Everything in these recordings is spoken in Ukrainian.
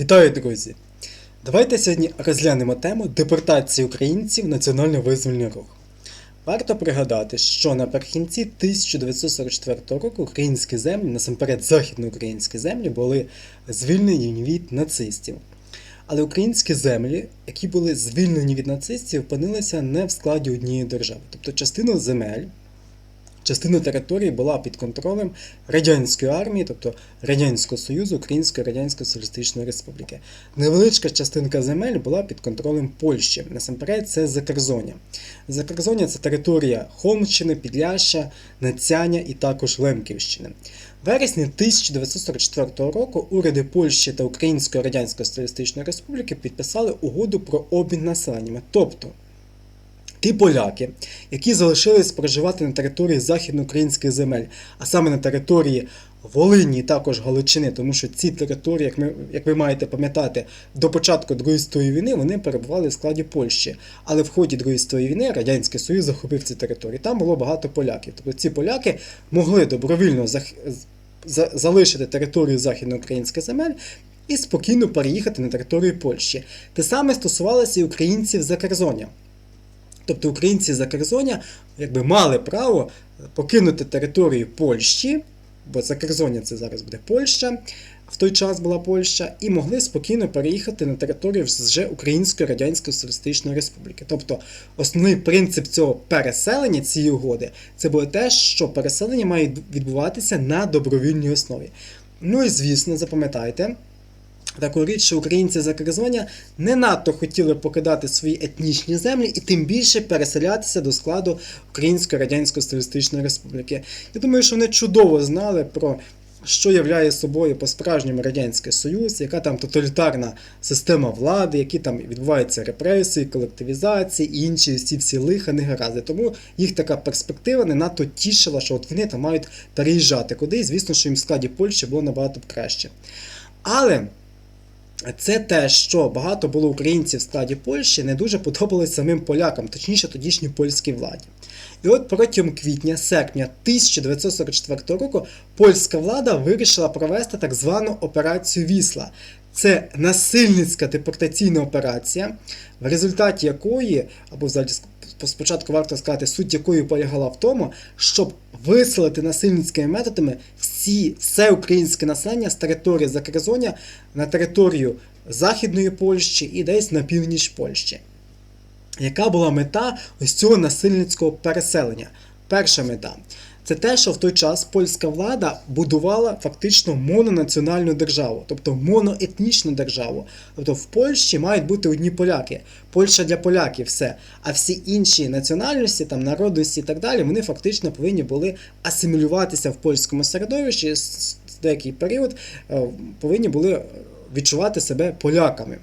Вітаю, друзі! Давайте сьогодні розглянемо тему депортації українців в національно-визвольний рух. Варто пригадати, що наприкінці 1944 року українські землі, насамперед західноукраїнські землі, були звільнені від нацистів. Але українські землі, які були звільнені від нацистів, опинилися не в складі однієї держави. Тобто частину земель Частина території була під контролем радянської армії, тобто Радянського Союзу, Української Радянської Соціалістичної Республіки. Невеличка частинка земель була під контролем Польщі. Насамперед, це Закерзоння. Закерзоння це територія Холмщини, Підляща, Нацяня і також Лемківщини. В вересні 1944 року уряди Польщі та Української Радянської Соціалістичної Республіки підписали угоду про обмін населеннями. Тобто Ті поляки, які залишились проживати на території західноукраїнських земель, а саме на території Волині і також Галичини, тому що ці території, як, ми, як ви маєте пам'ятати, до початку Другої світової війни вони перебували в складі Польщі. Але в ході Другої світової війни Радянський Союз захопив ці території. Там було багато поляків. Тобто ці поляки могли добровільно зах... за- залишити територію західноукраїнських земель і спокійно переїхати на територію Польщі. Те саме стосувалося і українців Закерзоння. Тобто українці за Керзоня якби мали право покинути територію Польщі, бо за Керзоня це зараз буде Польща, в той час була Польща, і могли спокійно переїхати на територію вже Української Радянської Соціалістичної Республіки. Тобто основний принцип цього переселення цієї угоди це було те, що переселення має відбуватися на добровільній основі. Ну і звісно, запам'ятайте. Таку річ, що українці за Керзоня не надто хотіли покидати свої етнічні землі і тим більше переселятися до складу Української Радянської Соціалістичної Республіки. Я думаю, що вони чудово знали про що являє собою по-справжньому Радянський Союз, яка там тоталітарна система влади, які там відбуваються репресії, колективізації і інші ці всі лиха негаразди. Тому їх така перспектива не надто тішила, що от вони там мають переїжджати кудись. Звісно, що їм в складі Польщі було набагато краще. Але. Це те, що багато було українців в складі Польщі, не дуже подобалось самим полякам, точніше тодішній польській владі. І от протягом квітня-серпня 1944 року польська влада вирішила провести так звану операцію Вісла. Це насильницька депортаційна операція, в результаті якої, або взагалі спочатку варто сказати, суть якої полягала в тому, щоб виселити насильницькими методами всі, все українське населення з території Закерзоня на територію Західної Польщі і десь на північ Польщі. Яка була мета ось цього насильницького переселення? Перша мета це те, що в той час польська влада будувала фактично мононаціональну державу, тобто моноетнічну державу. Тобто в Польщі мають бути одні поляки. Польща для поляків все. А всі інші національності, там народності і так далі, вони фактично повинні були асимілюватися в польському середовищі з деякий період, е, повинні були відчувати себе поляками.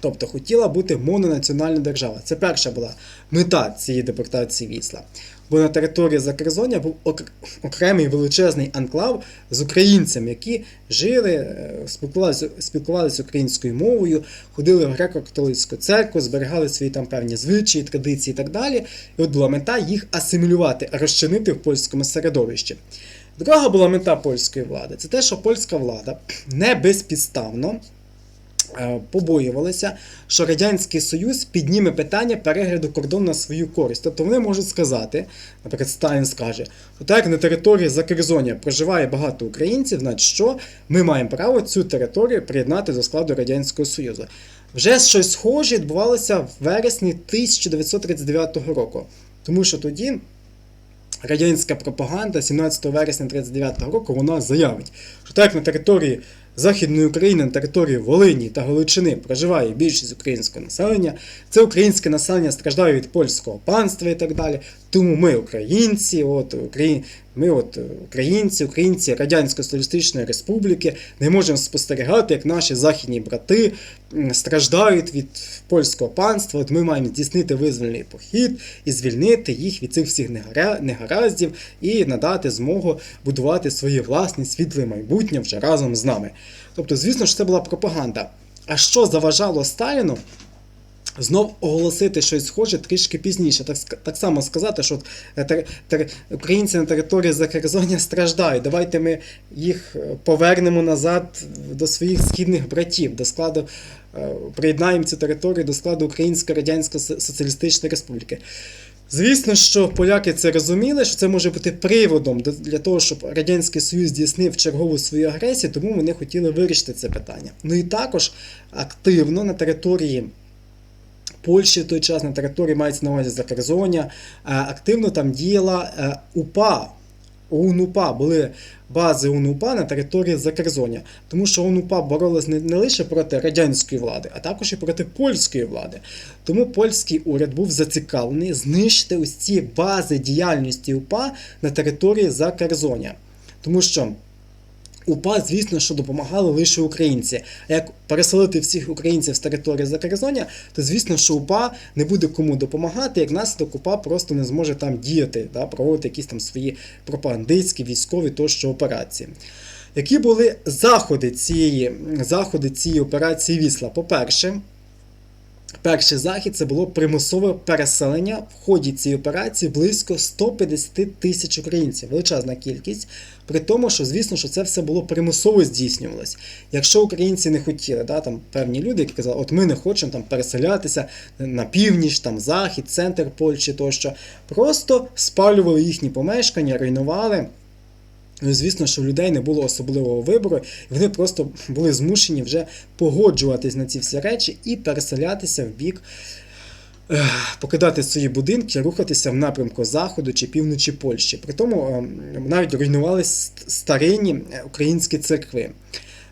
Тобто хотіла бути мононаціональна держава. Це перша була мета цієї депортації вісла. Бо на території Закерзоня був окремий величезний анклав з українцями, які жили, е, спілкувалися, спілкувалися українською мовою, ходили в греко-католицьку церкву, зберігали свої там певні звичаї, традиції і так далі. І от була мета їх асимілювати, розчинити в польському середовищі. Друга була мета польської влади це те, що польська влада не безпідставно побоювалися, що Радянський Союз підніме питання перегляду кордону на свою користь. Тобто вони можуть сказати, наприклад, Сталін скаже, що так на території Закерзоння проживає багато українців, значить що ми маємо право цю територію приєднати до складу Радянського Союзу. Вже щось схоже відбувалося в вересні 1939 року, тому що тоді. Радянська пропаганда 17 вересня 1939 року вона заявить, що так на території Західної України на території Волині та Галичини проживає більшість українського населення, це українське населення страждає від польського панства і так далі. Тому ми, українці, от. Ми, от українці, українці Радянської Соціалістичної Республіки, не можемо спостерігати, як наші західні брати страждають від польського панства. От ми маємо здійснити визвольний похід і звільнити їх від цих всіх негараздів і надати змогу будувати своє власне світле майбутнє вже разом з нами. Тобто, звісно ж, це була пропаганда. А що заважало Сталіну Знов оголосити щось схоже трішки пізніше. Так, так само сказати, що е, тер- тер- українці на території Закерзоння страждають. Давайте ми їх е, повернемо назад до своїх східних братів, до складу, е, приєднаємо цю територію до складу Української Радянської Соціалістичної Республіки. Звісно, що поляки це розуміли, що це може бути приводом для того, щоб Радянський Союз здійснив чергову свою агресію, тому вони хотіли вирішити це питання. Ну і також активно на території Польщі в той час на території мається на увазі Закерзоня, е, активно там діяла е, УПА. ОУН-УПА були бази ОУН-УПА на території Закерзоня, тому що ОУН-УПА боролась не, лише проти радянської влади, а також і проти польської влади. Тому польський уряд був зацікавлений знищити ці бази діяльності УПА на території Закерзоня. Тому що УПА, звісно, що допомагали лише українці. А як переселити всіх українців з території Закарзоння, то звісно, що УПА не буде кому допомагати, як наслідок УПА просто не зможе там діяти, да, проводити якісь там свої пропагандистські, військові тощо операції. Які були заходи цієї, заходи цієї операції Вісла? По-перше, Перший захід це було примусове переселення в ході цієї операції близько 150 тисяч українців. Величезна кількість. При тому, що звісно, що це все було примусово здійснювалось. Якщо українці не хотіли, да, там певні люди, які казали, от ми не хочемо там переселятися на північ, там захід, центр Польщі тощо, просто спалювали їхні помешкання, руйнували. Ну, звісно, що у людей не було особливого вибору, і вони просто були змушені вже погоджуватись на ці всі речі і переселятися в бік, покидати свої будинки, рухатися в напрямку заходу чи півночі Польщі. При тому ем, навіть руйнувались старинні е, українські церкви.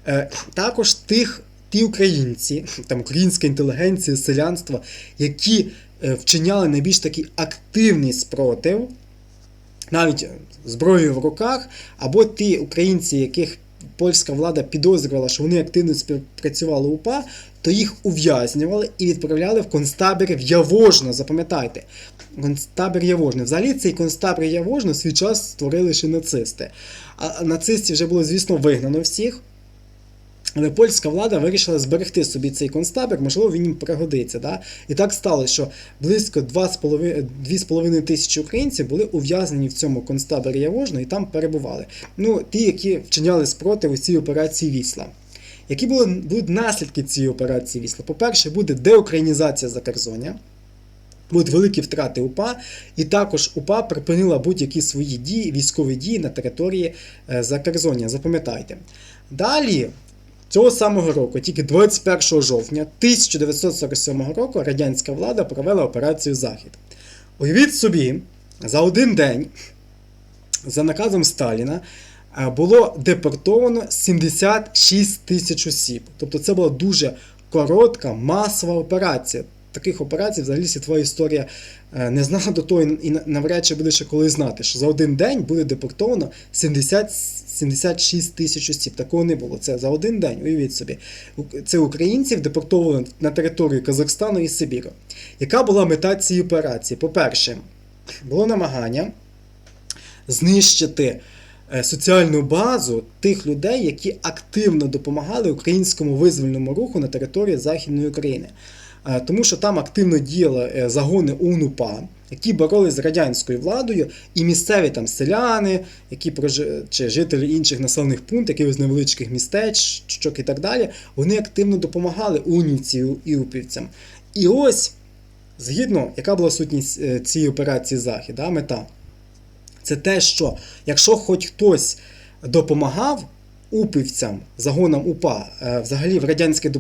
Е, Також тих. Ті українці, там українська інтелігенція, селянство, які е, вчиняли найбільш такий активний спротив, навіть зброєю в руках, або ті українці, яких польська влада підозрювала, що вони активно співпрацювали УПА, то їх ув'язнювали і відправляли в концтабір в Явожно. Запам'ятайте, концтабір Явожно. Взагалі цей концтабір Явожно свій час створили ще нацисти. А нацистів вже було, звісно, вигнано всіх. Але польська влада вирішила зберегти собі цей концтабір, можливо, він їм пригодиться. Да? І так сталося, що близько 2,5 2,5 тисячі українців були ув'язнені в цьому концтаборі Явожно і там перебували. Ну, ті, які вчиняли спротив у цій операції Вісла. Які були, будуть наслідки цієї операції Вісла? По-перше, буде деукраїнізація Закерзоня. Будуть великі втрати УПА, і також УПА припинила будь-які свої дії, військові дії на території е, Закерзоння. Запам'ятайте. Далі, цього самого року, тільки 21 жовтня 1947 року, радянська влада провела операцію Захід. Уявіть собі, за один день, за наказом Сталіна, е, було депортовано 76 тисяч осіб. Тобто це була дуже коротка, масова операція. Таких операцій взагалі світова історія е, не знала до того і навряд чи буде ще коли знати, що за один день буде депортовано 70, 76 тисяч осіб. Такого не було. Це за один день, уявіть собі. Це українців депортовано на територію Казахстану і Сибіру. Яка була мета цієї операції? По-перше, було намагання знищити е, соціальну базу тих людей, які активно допомагали українському визвольному руху на території Західної України. Е, Тому що там активно діяли е, загони УНУПА, які боролись з радянською владою, і місцеві там селяни, які чи жителі інших населених пунктів, якихось невеличких містечок і так далі, вони активно допомагали унівці і упівцям. І ось, згідно, яка була сутність е, цієї операції Захід, да, мета? Це те, що якщо хоч хтось допомагав упивцям, загонам УПА, е, взагалі в радянських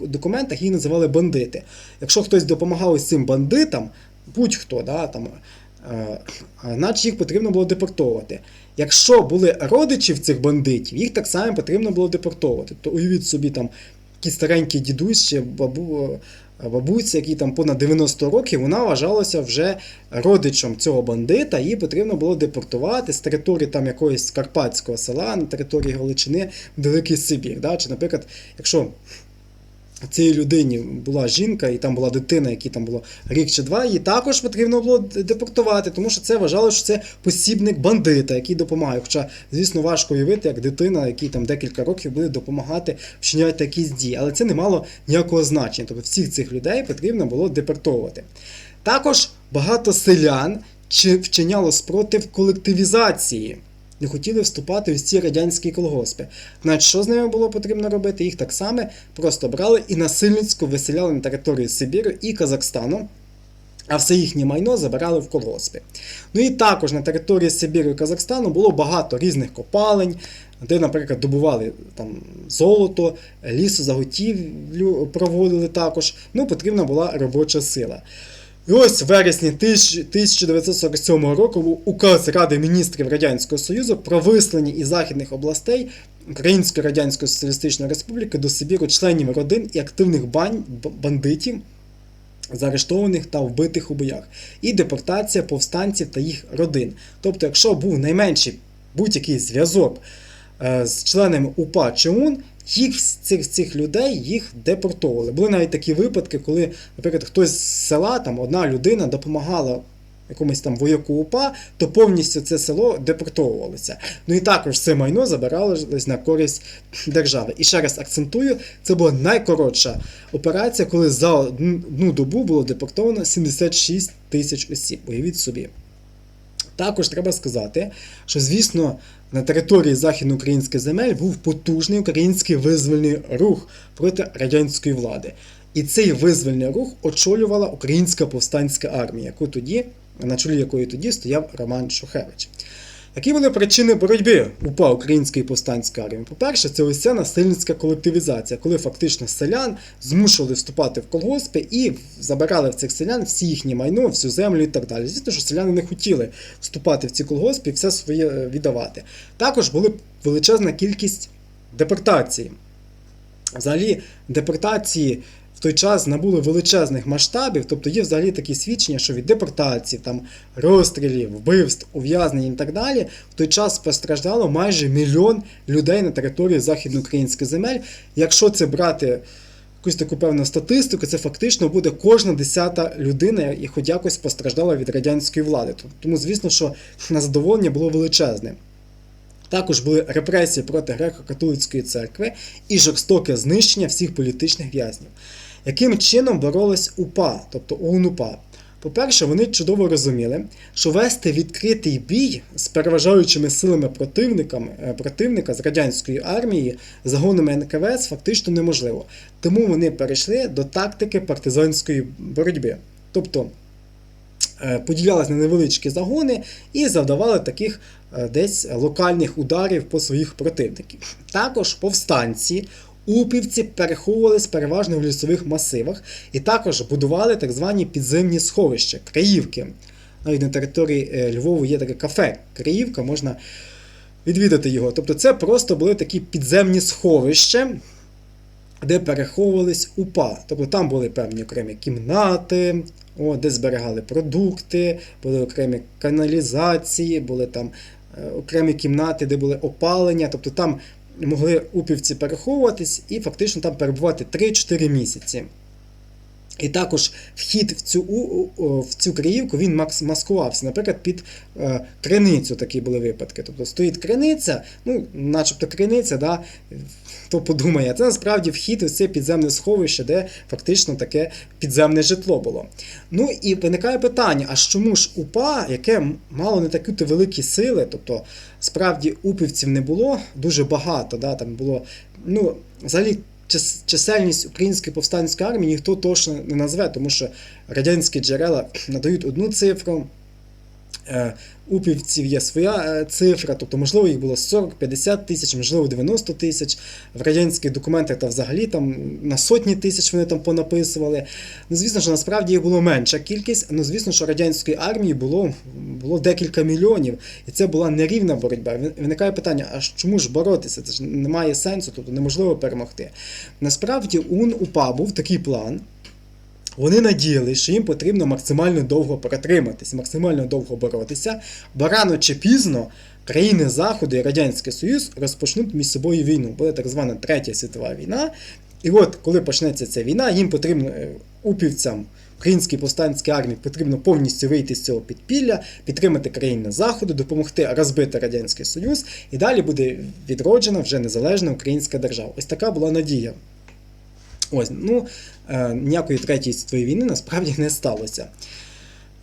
документах їх називали бандити. Якщо хтось допомагав ось цим бандитам, будь-хто, да, там, е, е, наче їх потрібно було депортовувати. Якщо були родичі в цих бандитів, їх так само потрібно було депортовувати. То уявіть собі там якийсь старенький дідусь чи бабу, бабуся, який там понад 90 років, вона вважалася вже родичем цього бандита, її потрібно було депортувати з території там якогось карпатського села на території Галичини в Великий Сибір. Да? Чи, наприклад, якщо Цій людині була жінка, і там була дитина, якій там було рік чи два, її також потрібно було депортувати, тому що це вважало, що це посібник бандита, який допомагає. Хоча, звісно, важко уявити, як дитина, якій там декілька років буде допомагати вчиняти якісь дії. Але це не мало ніякого значення. Тобто всіх цих людей потрібно було депортовувати. Також багато селян чи- вчиняло спротив колективізації. Не хотіли вступати в ці радянські колгоспи. Значить, що з ними було потрібно робити? Їх так само просто брали і насильницько виселяли на територію Сибіру і Казахстану, а все їхнє майно забирали в колгоспи. Ну і також на території Сибіру і Казахстану було багато різних копалень, де, наприклад, добували там золото, лісозаготівлю проводили також. Ну, потрібна була робоча сила. І ось в вересні 1947 року був указ Ради міністрів Радянського Союзу про вислання із західних областей Української Радянської Соціалістичної Республіки до Сибіру членів родин і активних бандитів, заарештованих та вбитих у боях, і депортація повстанців та їх родин. Тобто, якщо був найменший будь-який зв'язок з членами УПА чи УН, їх цих, цих людей їх депортовували. Були навіть такі випадки, коли, наприклад, хтось з села, там одна людина допомагала якомусь там вояку УПА, то повністю це село депортовувалося. Ну і також це майно забиралось на користь держави. І ще раз акцентую, це була найкоротша операція, коли за одну добу було депортовано 76 тисяч осіб. Уявіть собі. Також треба сказати, що, звісно, на території західноукраїнських земель був потужний український визвольний рух проти радянської влади. І цей визвольний рух очолювала Українська повстанська армія, яку тоді, на чолі якої тоді стояв Роман Шухевич. Які були причини боротьби УПА Української повстанської армії? По-перше, це ось ця насильницька колективізація, коли фактично селян змушували вступати в колгоспи і забирали в цих селян всі їхні майно, всю землю і так далі. Звісно, що селяни не хотіли вступати в ці колгоспи і все своє е, віддавати. Також була величезна кількість депортацій. Взагалі, депортації той час набули величезних масштабів, тобто є взагалі такі свідчення, що від депортацій, там, розстрілів, вбивств, ув'язнень і так далі, в той час постраждало майже мільйон людей на території західноукраїнських земель. Якщо це брати якусь таку певну статистику, це фактично буде кожна десята людина, і хоч якось постраждала від радянської влади. Тому, звісно, що незадоволення було величезне. Також були репресії проти греко-католицької церкви і жорстоке знищення всіх політичних в'язнів. Яким чином боролась УПА, тобто ОУН-УПА? По-перше, вони чудово розуміли, що вести відкритий бій з переважаючими силами е, противника з радянської армії загонами НКВС фактично неможливо. Тому вони перейшли до тактики партизанської боротьби. Тобто е, поділялись на невеличкі загони і завдавали таких е, десь локальних ударів по своїх противників. Також повстанці. Упівці переховувались переважно в лісових масивах і також будували так звані підземні сховища, краївки. Навіть на території е, Львову є таке кафе Краївка, можна відвідати його. Тобто це просто були такі підземні сховища, де переховувались УПА. Тобто там були певні окремі кімнати, о, де зберігали продукти, були окремі каналізації, були там е, окремі кімнати, де були опалення. Тобто там могли упівці переховуватись і фактично там перебувати 3-4 місяці. І також вхід в цю, в цю краївку він маскувався, наприклад, під е, криницю такі були випадки. Тобто стоїть криниця, ну, начебто криниця, да, хто подумає, це насправді вхід у це підземне сховище, де фактично таке підземне житло було. Ну і виникає питання: а чому ж УПА, яке мало не такі великі сили, тобто справді упівців не було дуже багато, да, там було, ну, взагалі. Чис- Чисельність української повстанської армії ніхто точно не назве, тому що радянські джерела надають одну цифру, е, упівців є своя е, цифра, тобто, можливо, їх було 40-50 тисяч, можливо, 90 тисяч. В радянських документах та взагалі там на сотні тисяч вони там понаписували. Ну, звісно, що насправді їх було менша кількість. Ну, звісно, що радянської армії було, було декілька мільйонів, і це була нерівна боротьба. Виникає питання: а чому ж боротися? Це ж немає сенсу, тобто неможливо перемогти. Насправді, у УПА був такий план. Вони надіялися, що їм потрібно максимально довго протриматись, максимально довго боротися, бо рано чи пізно країни Заходу і Радянський Союз розпочнуть між собою війну. Буде так звана Третя світова війна. І от, коли почнеться ця війна, їм потрібно е, упівцям українській повстанській армії потрібно повністю вийти з цього підпілля, підтримати країни Заходу, допомогти розбити Радянський Союз, і далі буде відроджена вже незалежна українська держава. Ось така була надія. Ось, ну, е, ніякої третьої світової війни насправді не сталося.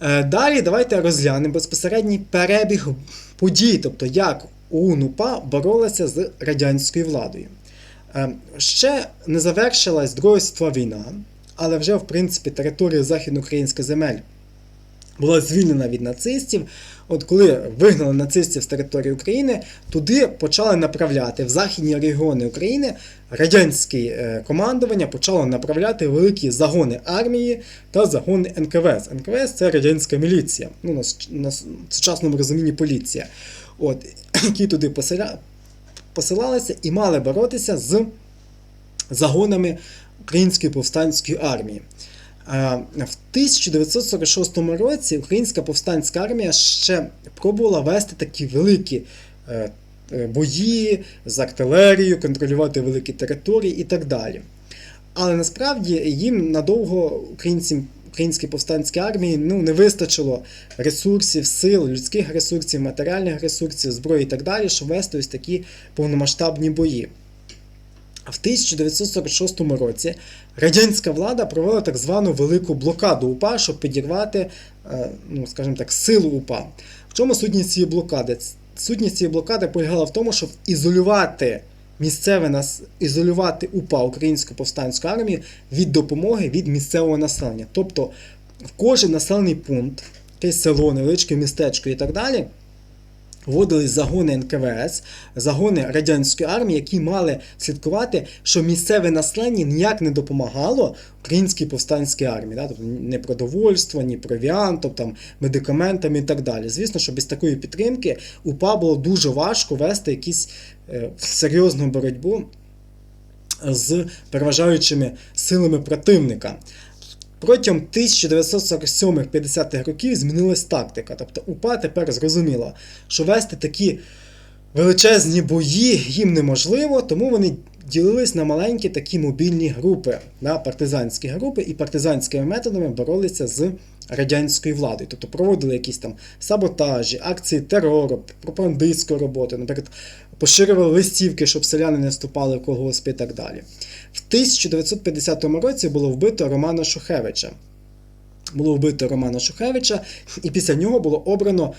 Е, далі давайте розглянемо безпосередній перебіг подій, тобто як УНУПА боролася з радянською владою. Е, ще не завершилась Друга світова війна, але вже, в принципі, територія західноукраїнських земель була звільнена від нацистів. От коли вигнали нацистів з території України, туди почали направляти в західні регіони України радянське командування почало направляти великі загони армії та загони НКВС. НКВС це радянська міліція, ну на сучасному розумінні поліція. От, які туди поселя... посилалися і мали боротися з загонами Української повстанської армії. В 1946 році Українська повстанська армія ще пробувала вести такі великі е, е, бої з артилерією, контролювати великі території і так далі. Але насправді їм надовго українцям, українській повстанській армії ну, не вистачило ресурсів, сил, людських ресурсів, матеріальних ресурсів, зброї і так далі, щоб вести ось такі повномасштабні бої. А В 1946 році радянська влада провела так звану велику блокаду УПА, щоб підірвати, е, ну, скажімо так, силу УПА. В чому сутність цієї блокади? Сутність цієї блокади полягала в тому, щоб ізолювати місцеве нас, ізолювати УПА Українську повстанську армію від допомоги від місцевого населення. Тобто в кожен населений пункт, якесь село, невеличке містечко і так далі. Вводились загони НКВС, загони радянської армії, які мали слідкувати, що місцеве населення ніяк не допомагало українській повстанській армії, да? тобто ні продовольство, ні провіантом, там, медикаментами і так далі. Звісно, що без такої підтримки УПА було дуже важко вести якусь е, серйозну боротьбу з переважаючими силами противника. Протягом 1947-50-х років змінилась тактика. Тобто УПА тепер зрозуміла, що вести такі величезні бої їм неможливо, тому вони ділились на маленькі такі мобільні групи, на партизанські групи, і партизанськими методами боролися з радянською владою. Тобто проводили якісь там саботажі, акції терору, пропагандистську роботу, наприклад, поширювали листівки, щоб селяни не вступали в колгоспи і так далі. В 1950 році було вбито Романа Шухевича. Було вбито Романа Шухевича, і після нього було обрано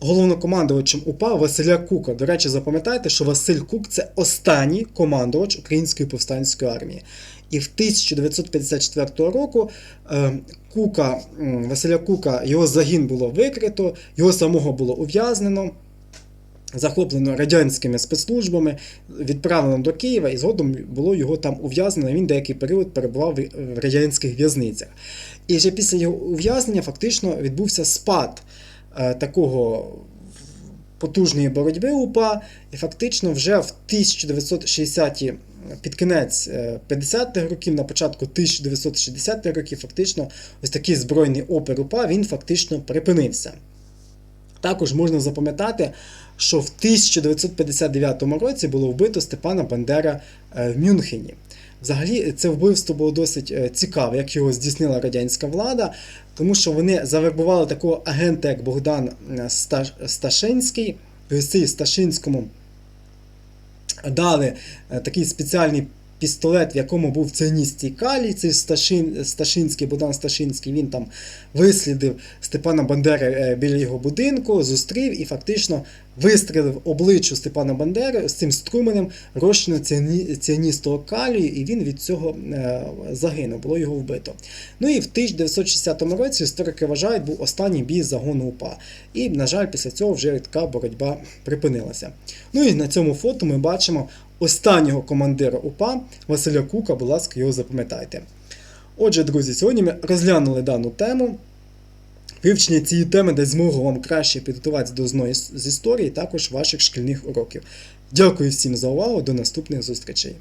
головнокомандувачем УПА Василя Кука. До речі, запам'ятайте, що Василь Кук це останній командувач Української повстанської армії. І в 1954 року е, Кука, Василя Кука, його загін було викрито, його самого було ув'язнено захоплено радянськими спецслужбами, відправлено до Києва, і згодом було його там ув'язнено. Він деякий період перебував в- радянських в'язницях. І вже після його ув'язнення фактично відбувся спад е, такого потужної боротьби УПА, і фактично вже в 1960-ті, під кінець е, 50-х років, на початку 1960-х років, фактично ось такий збройний опір УПА він фактично припинився. Також можна запам'ятати, що в 1959 році було вбито Степана Бандера е, в Мюнхені. Взагалі, це вбивство було досить е, цікаве, як його здійснила радянська влада, тому що вони завербували такого агента, як Богдан е, Сташинський, Сташинському дали такий спеціальний пістолет, в якому був цианістий калій, цей Сташин, Сташинський, Богдан Сташинський, він там вислідив Степана Бандери е, біля його будинку, зустрів і фактично вистрілив обличчю Степана Бандери з цим струменем розчину ціані- ціаністого калію, і він від цього е, загинув, було його вбито. Ну і в 1960 році історики вважають, був останній бій загону УПА. І, на жаль, після цього вже така боротьба припинилася. Ну і на цьому фото ми бачимо останнього командира УПА Василя Кука, будь ласка, його запам'ятайте. Отже, друзі, сьогодні ми розглянули дану тему. Вивчення цієї теми дасть змогу вам краще підготуватися до зної з історії, також ваших шкільних уроків. Дякую всім за увагу, до наступних зустрічей.